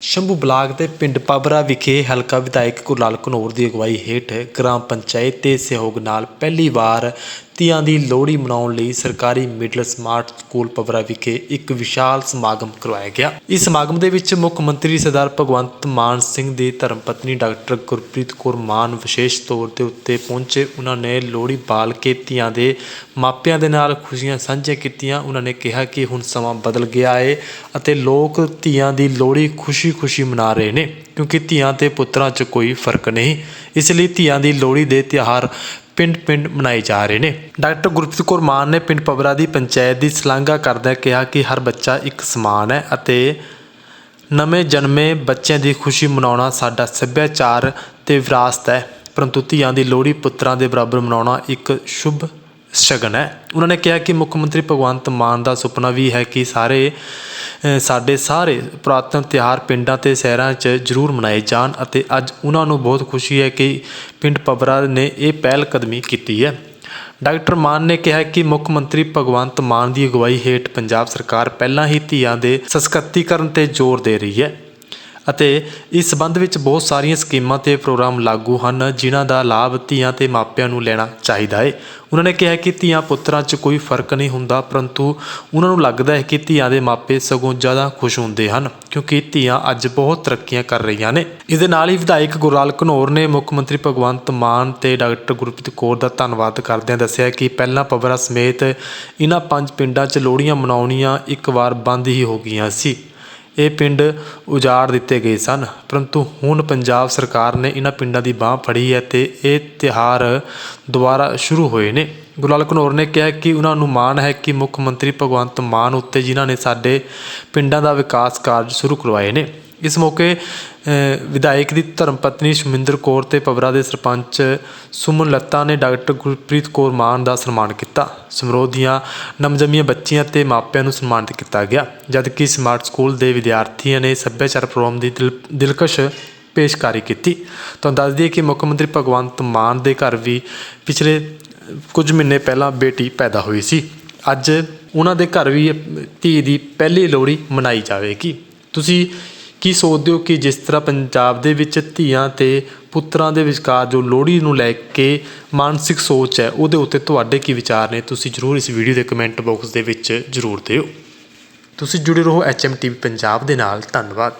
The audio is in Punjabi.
ਸ਼ੰਭੂ ਬਲਾਕ ਦੇ ਪਿੰਡ ਪਾਬਰਾ ਵਿਖੇ ਹਲਕਾ ਵਿਧਾਇਕ ਗੁਰਲਾਲ ਘਨੌਰ ਦੀ ਅਗਵਾਈ ਹੇਠ ਗ੍ਰਾਮ ਪੰਚਾਇਤ ਦੇ ਸਹਿਯੋਗ ਨਾਲ ਪਹਿਲੀ ਵਾਰ ਤੀਆਂ ਦੀ ਲੋਹੜੀ ਮਨਾਉਣ ਲਈ ਸਰਕਾਰੀ ਮਿਡਲ ਸਮਾਰਟ ਸਕੂਲ ਪਬਰਾ ਵਿਖੇ ਇੱਕ ਵਿਸ਼ਾਲ ਸਮਾਗਮ ਕਰਵਾਇਆ ਗਿਆ। ਇਸ ਸਮਾਗਮ ਦੇ ਵਿੱਚ ਮੁੱਖ ਮੰਤਰੀ ਸਰਦਾਰ ਭਗਵੰਤ ਮਾਨ ਸਿੰਘ ਦੀ ਧਰਮ ਪਤਨੀ ਡਾਕਟਰ ਗੁਰਪ੍ਰੀਤ ਕੌਰ ਮਾਨ ਵਿਸ਼ੇਸ਼ ਤੌਰ ਦੇ ਉੱਤੇ ਪਹੁੰਚੇ। ਉਹਨਾਂ ਨੇ ਲੋਹੜੀ ਬਾਲ ਕੇ ਧੀਆਂ ਦੇ ਮਾਪਿਆਂ ਦੇ ਨਾਲ ਖੁਸ਼ੀਆਂ ਸਾਂਝੀਆਂ ਕੀਤੀਆਂ। ਉਹਨਾਂ ਨੇ ਕਿਹਾ ਕਿ ਹੁਣ ਸਮਾਂ ਬਦਲ ਗਿਆ ਹੈ ਅਤੇ ਲੋਕ ਧੀਆਂ ਦੀ ਲੋਹੜੀ ਖੁਸ਼ੀ-ਖੁਸ਼ੀ ਮਨਾ ਰਹੇ ਨੇ, ਕਿਉਂਕਿ ਧੀਆਂ ਤੇ ਪੁੱਤਰਾਂ 'ਚ ਕੋਈ ਫ਼ਰਕ ਨਹੀਂ। ਇਸ ਲਈ ਧੀਆਂ ਦੀ ਲੋਹੜੀ ਦੇ ਤਿਉਹਾਰ ਪਿੰਡ-ਪਿੰਡ ਮਨਾਏ ਜਾ ਰਹੇ ਨੇ। ਡਾਕਟਰ ਗੁਰਪ੍ਰੀਤ ਕੌਰ ਮਾਨ ਨੇ ਪਿੰਡ ਪਬਰਾ ਦੀ ਪੰਚਾਇਤ ਦੀ ਸ਼ਲਾਘਾ ਕਰਦਿਆਂ ਕਿਹਾ ਕਿ ਹਰ ਬੱਚਾ ਇੱਕ ਸਮਾਨ ਹੈ ਅਤੇ ਨਵੇਂ ਜਨਮੇ ਬੱਚਿਆਂ ਦੀ ਖੁਸ਼ੀ ਮਨਾਉਣਾ ਸਾਡਾ ਸੱਭਿਆਚਾਰ ਤੇ ਵਿਰਾਸਤ ਹੈ। ਪਰੰਤੂ ਧੀਆਂ ਦੀ ਲੋਹੜੀ ਪੁੱਤਰਾਂ ਦੇ ਬਰਾਬਰ ਮਨਾਉਣਾ ਇੱਕ ਸ਼ੁਭ ਸ਼ਗਨ ਹੈ। ਉਹਨਾਂ ਨੇ ਕਿਹਾ ਕਿ ਮੁੱਖ ਮੰਤਰੀ ਭਗਵੰਤ ਮਾਨ ਦਾ ਸੁਪਨਾ ਵੀ ਹੈ ਕਿ ਸਾਰੇ ਸਾਡੇ ਸਾਰੇ ਪੁਰਾਤਨ ਤਿਉਹਾਰ ਪਿੰਡਾਂ ਤੇ ਸ਼ਹਿਰਾਂ 'ਚ ਜ਼ਰੂਰ ਮਨਾਏ ਜਾਣ ਅਤੇ ਅੱਜ ਉਹਨਾਂ ਨੂੰ ਬਹੁਤ ਖੁਸ਼ੀ ਹੈ ਕਿ ਪਿੰਡ ਪਬਰਾ ਨੇ ਇਹ ਪਹਿਲ ਕਦਮੀ ਕੀਤੀ ਹੈ। ਡਾਕਟਰ ਮਾਨ ਨੇ ਕਿਹਾ ਕਿ ਮੁੱਖ ਮੰਤਰੀ ਭਗਵੰਤ ਮਾਨ ਦੀ ਅਗਵਾਈ ਹੇਠ ਪੰਜਾਬ ਸਰਕਾਰ ਪਹਿਲਾਂ ਹੀ ਧੀਆਂ ਦੇ ਸਸ਼ਕਤੀਕਰਨ ਤੇ ਜ਼ੋਰ ਦੇ ਰਹੀ ਹੈ। ਅਤੇ ਇਸ ਸੰਬੰਧ ਵਿੱਚ ਬਹੁਤ ਸਾਰੀਆਂ ਸਕੀਮਾਂ ਤੇ ਪ੍ਰੋਗਰਾਮ ਲਾਗੂ ਹਨ, ਜਿਨ੍ਹਾਂ ਦਾ ਲਾਭ ਧੀਆਂ ਤੇ ਮਾਪਿਆਂ ਨੂੰ ਲੈਣਾ ਚਾਹੀਦਾ ਹੈ ਉਹਨਾਂ ਨੇ ਕਿਹਾ ਕਿ ਧੀਆਂ ਪੁੱਤਰਾਂ 'ਚ ਕੋਈ ਫ਼ਰਕ ਨਹੀਂ ਹੁੰਦਾ, ਪਰੰਤੂ ਉਹਨਾਂ ਨੂੰ ਲੱਗਦਾ ਹੈ ਕਿ ਧੀਆਂ ਦੇ ਮਾਪੇ ਸਗੋਂ ਜ਼ਿਆਦਾ ਖੁਸ਼ ਹੁੰਦੇ ਹਨ, ਕਿਉਂਕਿ ਧੀਆਂ ਅੱਜ ਬਹੁਤ ਤਰੱਕੀਆਂ ਕਰ ਰਹੀਆਂ ਨੇ। ਇਸ ਦੇ ਨਾਲ ਹੀ ਵਿਧਾਇਕ ਗੁਰਲਾਲ ਘਨੌਰ ਨੇ ਮੁੱਖ ਮੰਤਰੀ ਭਗਵੰਤ ਮਾਨ ਤੇ ਡਾਕਟਰ ਗੁਰਪ੍ਰੀਤ ਕੌਰ ਦਾ ਧੰਨਵਾਦ ਕਰਦਿਆਂ ਦੱਸਿਆ ਕਿ ਪਹਿਲਾਂ ਪਬਰਾ ਸਮੇਤ ਇਹਨਾਂ ਪੰਜ ਪਿੰਡਾਂ 'ਚ ਲੋਹੜੀਆਂ ਮਨਾਉਣੀਆਂ ਇੱਕ ਵਾਰ ਬੰਦ ਹੀ ਹੋ ਗਈਆਂ ਸੀ। ਇਹ ਪਿੰਡ ਉਜਾੜ ਦਿੱਤੇ ਗਏ ਸਨ। ਪਰੰਤੂ ਹੁਣ ਪੰਜਾਬ ਸਰਕਾਰ ਨੇ ਇਹਨਾਂ ਪਿੰਡਾਂ ਦੀ ਬਾਹ ਫੜੀ ਹੈ ਅਤੇ ਇਹ ਤਿਉਹਾਰ ਦੁਬਾਰਾ ਸ਼ੁਰੂ ਹੋਏ ਨੇ। ਗੁਰਲਾਲ ਘਨੌਰ ਨੇ ਕਿਹਾ ਕਿ ਉਹਨਾਂ ਨੂੰ ਮਾਣ ਹੈ ਕਿ ਮੁੱਖ ਮੰਤਰੀ ਭਗਵੰਤ ਮਾਨ ਉੱਤੇ ਜਿਨ੍ਹਾਂ ਨੇ ਸਾਡੇ ਪਿੰਡਾਂ ਦਾ ਵਿਕਾਸ ਕਾਰਜ ਸ਼ੁਰੂ ਕਰਵਾਏ ਨੇ। ਇਸ ਮੌਕੇ ਵਿਧਾਇਕ ਦੀ ਧਰਮ ਪਤਨੀ ਸ਼ਮਿੰਦਰ ਕੌਰ ਤੇ ਪਬਰਾ ਦੇ ਸਰਪੰਚ ਸੁਮਨ ਲੱਤਾ ਨੇ ਡਾਕਟਰ ਗੁਰਪ੍ਰੀਤ ਕੌਰ ਮਾਨ ਦਾ ਸਨਮਾਨ ਕੀਤਾ। ਸਮਾਰੋਹ ਦੀਆਂ ਨਵਜੰਮੀਆਂ ਬੱਚੀਆਂ ਤੇ ਮਾਪਿਆਂ ਨੂੰ ਸਨਮਾਨਿਤ ਕੀਤਾ ਗਿਆ। ਜਦਕਿ ਸਮਾਰਟ ਸਕੂਲ ਦੇ ਵਿਦਿਆਰਥੀਆਂ ਨੇ ਸੱਭਿਆਚਾਰ ਪ੍ਰੋਗਰਾਮ ਦੀ ਦਿਲ- ਦਿਲਕਸ਼ ਪੇਸ਼ਕਾਰੀ ਕੀਤੀ। ਤੁਹਾਨੂੰ ਦੱਸ ਦਈਏ ਕਿ ਮੁੱਖ ਮੰਤਰੀ ਭਗਵੰਤ ਮਾਨ ਦੇ ਘਰ ਵੀ ਪਿਛਲੇ ਕੁਝ ਮਹੀਨੇ ਪਹਿਲਾਂ ਬੇਟੀ ਪੈਦਾ ਹੋਈ ਸੀ। ਅੱਜ ਉਹਨਾਂ ਦੇ ਘਰ ਵੀ ਧੀ ਦੀ ਪਹਿਲੀ ਲੋਹੜੀ ਮਨਾਈ ਜਾਵੇਗੀ। ਤੁਸੀਂ ਕੀ ਸੋਚਦੇ ਹੋ ਕਿ ਜਿਸ ਤਰ੍ਹਾਂ ਪੰਜਾਬ ਦੇ ਵਿੱਚ ਧੀਆਂ ਤੇ ਪੁੱਤਰਾਂ ਦੇ ਵਿਚਕਾਰ ਜੋ ਲੋਹੜੀ ਨੂੰ ਲੈ ਕੇ ਮਾਨਸਿਕ ਸੋਚ ਹੈ, ਉਹਦੇ ਉੱਤੇ ਤੁਹਾਡੇ ਕੀ ਵਿਚਾਰ ਨੇ? ਤੁਸੀਂ ਜਰੂਰ ਇਸ ਵੀਡੀਓ ਦੇ ਕਮੈਂਟ ਬਾਕਸ ਦੇ ਵਿੱਚ ਜਰੂਰ ਦਿਓ। ਤੁਸੀਂ ਜੁੜੇ ਰਹੋ ਐਚਐਮਟੀਵੀ ਪੰਜਾਬ ਦੇ ਨਾਲ। ਧੰਨਵਾਦ।